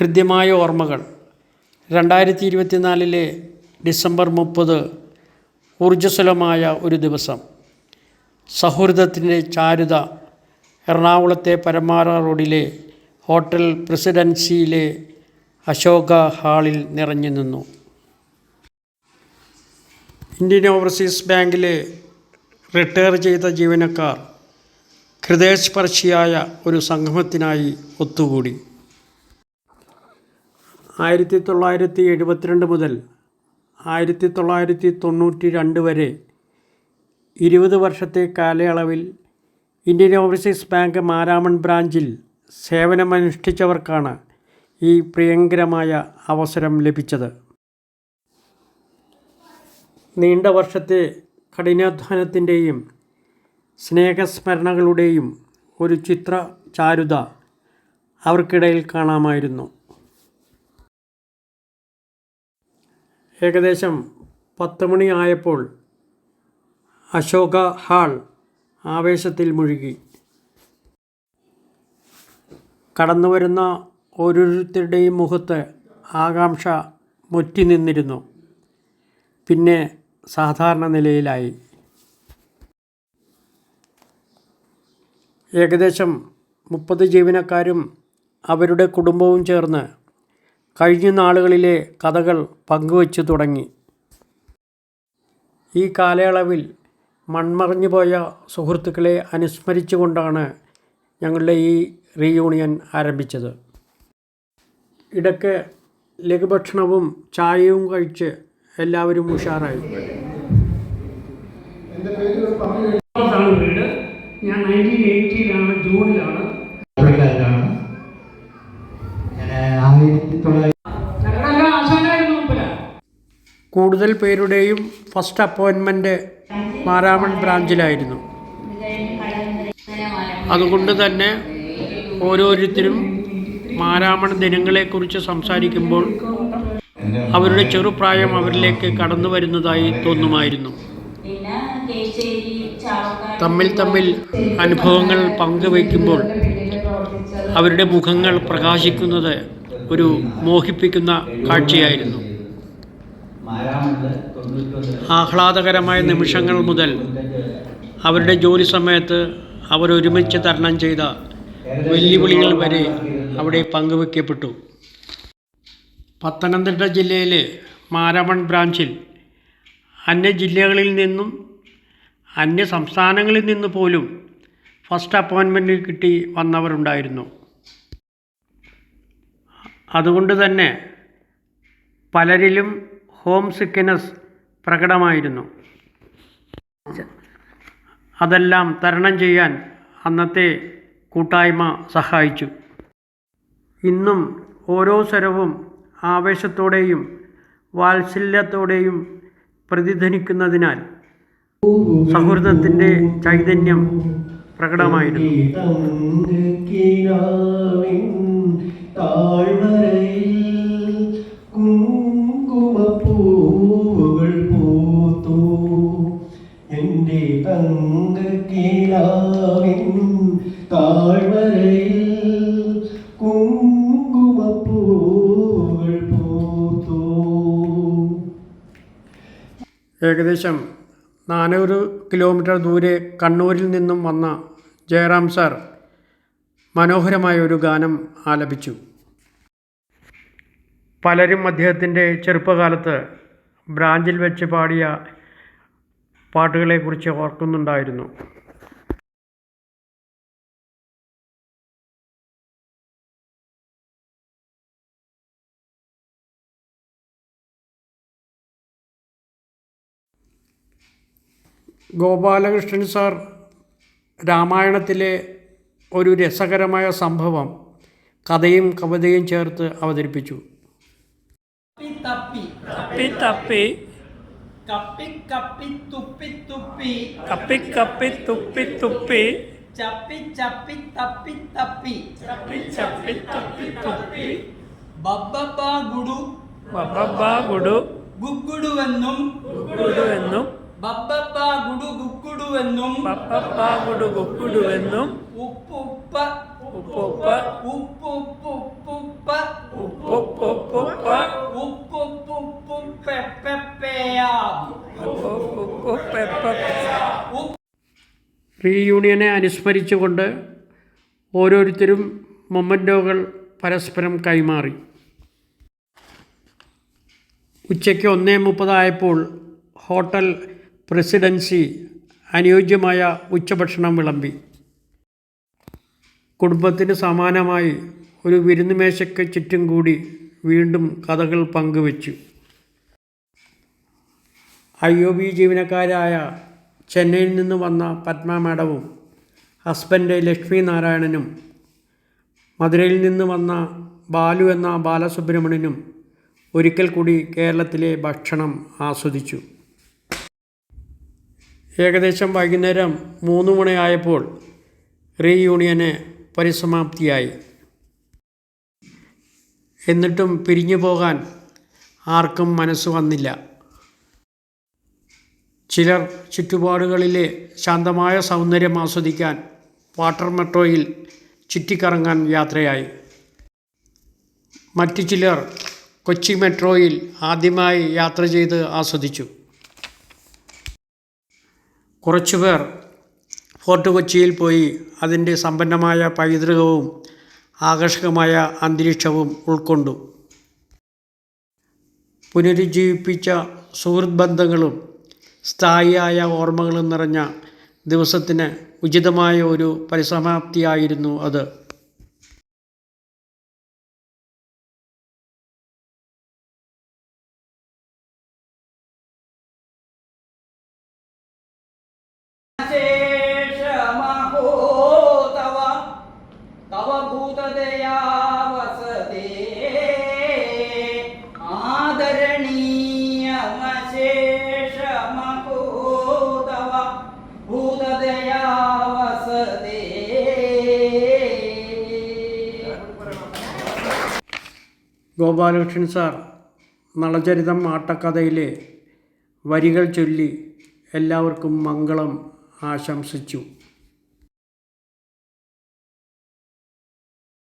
ഹൃദ്യമായ ഓർമ്മകൾ. രണ്ടായിരത്തി ഇരുപത്തിനാലിലെ ഡിസംബർ മുപ്പത് ഊർജസ്വലമായ ഒരു ദിവസം. സൗഹൃദത്തിന്റെ ചാരുത എറണാകുളത്തെ പരമാര റോഡിലെ ഹോട്ടൽ പ്രസിഡൻസിയിലെ അശോക ഹാളിൽ നിറഞ്ഞു നിന്നു. ഇന്ത്യൻ ഓവർസീസ് ബാങ്കിലെ റിട്ടയർ ചെയ്ത ജീവനക്കാർ ഹൃദയസ്പർശിയായ ഒരു സംഗമത്തിനായി ഒത്തുകൂടി. ആയിരത്തി തൊള്ളായിരത്തി എഴുപത്തിരണ്ട് മുതൽ ആയിരത്തി തൊള്ളായിരത്തി തൊണ്ണൂറ്റി രണ്ട് വരെ ഇരുപത് വർഷത്തെ കാലയളവിൽ ഇന്ത്യൻ ഓവർസീസ് ബാങ്ക് മാരാമൺ ബ്രാഞ്ചിൽ സേവനമനുഷ്ഠിച്ചവർക്കാണ് ഈ പ്രിയങ്കരമായ അവസരം ലഭിച്ചത്. നീണ്ട വർഷത്തെ കഠിനാധ്വാനത്തിന്റെയും സ്നേഹസ്മരണകളുടെയും ഒരു ചിത്ര ചാരുത അവർക്കിടയിൽ കാണാമായിരുന്നു. ഏകദേശം പത്ത് മണിയായപ്പോൾ അശോക ഹാൾ ആവേശത്തിൽ മുഴുകി. കടന്നുവരുന്ന ഓരോരുത്തരുടെയും മുഖത്ത് ആകാംക്ഷ മുറ്റി നിന്നിരുന്നു. പിന്നെ സാധാരണ നിലയിലായി. ഏകദേശം മുപ്പത് ജീവനക്കാരും അവരുടെ കുടുംബവും ചേർന്ന് കഴിഞ്ഞ നാളുകളിലെ കഥകൾ പങ്കുവച്ചു തുടങ്ങി. ഈ കാലയളവിൽ മൺമറഞ്ഞു പോയ സുഹൃത്തുക്കളെ അനുസ്മരിച്ചുകൊണ്ടാണ് ഞങ്ങളുടെ ഈ റീയൂണിയൻ ആരംഭിച്ചത്. ഇടയ്ക്ക് ലഘുഭക്ഷണവും ചായയും കഴിച്ച് എല്ലാവരും ഉഷാറായി. ഞാൻ നയന്റീൻ എയ്റ്റിയിലാണ് ജൂണിലാണ് കൂടുതൽ പേരുടെയും ഫസ്റ്റ് അപ്പോയിൻമെന്റ് മാരാമൺ ബ്രാഞ്ചിലായിരുന്നു. അതുകൊണ്ട് തന്നെ ഓരോരുത്തരും മാരാമൺ ദിനങ്ങളെക്കുറിച്ച് സംസാരിക്കുമ്പോൾ അവരുടെ ചെറുപ്രായം അവരിലേക്ക് കടന്നു വരുന്നതായി തോന്നുമായിരുന്നു. തമ്മിൽ തമ്മിൽ അനുഭവങ്ങൾ പങ്കുവയ്ക്കുമ്പോൾ അവരുടെ മുഖങ്ങൾ പ്രകാശിക്കുന്നത് ഒരു മോഹിപ്പിക്കുന്ന കാഴ്ചയായിരുന്നു. ആഹ്ലാദകരമായ നിമിഷങ്ങൾ മുതൽ അവരുടെ ജോലി സമയത്ത് അവരൊരുമിച്ച് തരണം ചെയ്ത വെല്ലുവിളികൾ വരെ അവിടെ പങ്കുവയ്ക്കപ്പെട്ടു പത്തനംതിട്ട ജില്ലയിലെ മാരാമൺ ബ്രാഞ്ചിൽ അന്യ ജില്ലകളിൽ നിന്നും അന്യ സംസ്ഥാനങ്ങളിൽ നിന്ന് പോലും ഫസ്റ്റ് അപ്പോയിൻമെന്റ് കിട്ടി വന്നവരുണ്ടായിരുന്നു. അതുകൊണ്ട് തന്നെ പലരിലും ഹോം സിക്കനസ് പ്രകടമായിരുന്നു. അതെല്ലാം തരണം ചെയ്യാൻ അന്നത്തെ കൂട്ടായ്മ സഹായിച്ചു. ഇന്നും ഓരോ സ്വരവും ആവേശത്തോടെയും വാത്സല്യത്തോടെയും പ്രതിധ്വനിക്കുന്നതിനാൽ സൗഹൃദത്തിന്റെ ചൈതന്യം പ്രകടമായിരുന്നു. ഏകദേശം നാനൂറ് കിലോമീറ്റർ ദൂരെ കണ്ണൂരിൽ നിന്നും വന്ന ജയറാം സാർ മനോഹരമായ ഒരു ഗാനം ആലപിച്ചു. പലരും അദ്ദേഹത്തിന്റെ ചെറുപ്പകാലത്ത് ബ്രാഞ്ചിൽ വെച്ച് പാടിയ പാട്ടുകളെക്കുറിച്ച് ഓർക്കുന്നുണ്ടായിരുന്നു. ഗോപാലകൃഷ്ണൻ സാർ രാമായണത്തിലെ ഒരു രസകരമായ സംഭവം കഥയും കവിതയും ചേർത്ത് അവതരിപ്പിച്ചു. തപ്പി തപ്പി കപ്പി കപ്പി തുപ്പി തുപ്പി. കപ്പി കപ്പി തുപ്പി തുപ്പി. ചപ്പി ചപ്പി തപ്പി തപ്പി. ചപ്പി ചപ്പി തുപ്പി തുപ്പി. ബബ്ബബ ഗുഡു എന്നും ഗുഡു ഗുഗുഡുവെന്നും. ഗുഡു ഗുഡു എന്നും ഗുഡു എന്നും ഉപ്പ് ഉപ്പ ഉപ്പുപ്പ ഉപ്പുപ്പുപ്പുപ്പ ഉപ്പുപ്പുപ്പുപ്പ ഉപ്പുപ്പുപ്പുപ്പെപ്പെപ്പെയാ റീയൂണിയനെ അനുസ്മരിച്ചുകൊണ്ട് ഓരോരുത്തരും മൊമന്റോകൾ പരസ്പരം കൈമാറി. ഉച്ചയ്ക്ക് ഒന്നേ മുപ്പതായപ്പോൾ ഹോട്ടൽ പ്രസിഡൻസി അനുയോജ്യമായ ഉച്ചഭക്ഷണം വിളമ്പി. കുടുംബത്തിന് സമാനമായി ഒരു വിരുന്നുമേശയ്ക്ക് ചുറ്റും കൂടി വീണ്ടും കഥകൾ പങ്കുവച്ചു. ഐ ഒ ബി ജീവനക്കാരായ ചെന്നൈയിൽ നിന്ന് വന്ന പത്മ മാഡവും ഹസ്ബൻഡ് ലക്ഷ്മി നാരായണനും മധുരയിൽ നിന്ന് വന്ന ബാലു എന്ന ബാലസുബ്രഹ്മണ്യനും ഒരിക്കൽ കൂടി കേരളത്തിലെ ഭക്ഷണം ആസ്വദിച്ചു. ഏകദേശം വൈകുന്നേരം മൂന്ന് മണിയായപ്പോൾ റീയൂണിയന് പരിസമാപ്തിയായി. എന്നിട്ടും പിരിഞ്ഞു പോകാൻ ആർക്കും മനസ്സ് വന്നില്ല. ചിലർ ചുറ്റുപാടുകളിലെ ശാന്തമായ സൗന്ദര്യം ആസ്വദിക്കാൻ വാട്ടർ മെട്രോയിൽ ചുറ്റിക്കറങ്ങാൻ യാത്രയായി. മറ്റു ചിലർ കൊച്ചി മെട്രോയിൽ ആദ്യമായി യാത്ര ചെയ്ത് ആസ്വദിച്ചു. കുറച്ചുപേർ ഫോർട്ട് കൊച്ചിയിൽ പോയി അതിന്റെ സമ്പന്നമായ പൈതൃകവും ആകർഷകമായ അന്തരീക്ഷവും ഉൾക്കൊണ്ടു. പുനരുജ്ജീവിപ്പിച്ച സുഹൃത്ത് ബന്ധങ്ങളും സ്ഥായിയായ ഓർമ്മകളും നിറഞ്ഞ ദിവസത്തിന് ഉചിതമായ ഒരു പരിസമാപ്തിയായിരുന്നു അത്. ഗോപാലകൃഷ്ണൻ സാർ നളചരിതം ആട്ടക്കഥയിലെ വരികൾ ചൊല്ലി എല്ലാവർക്കും മംഗളം ആശംസിച്ചു.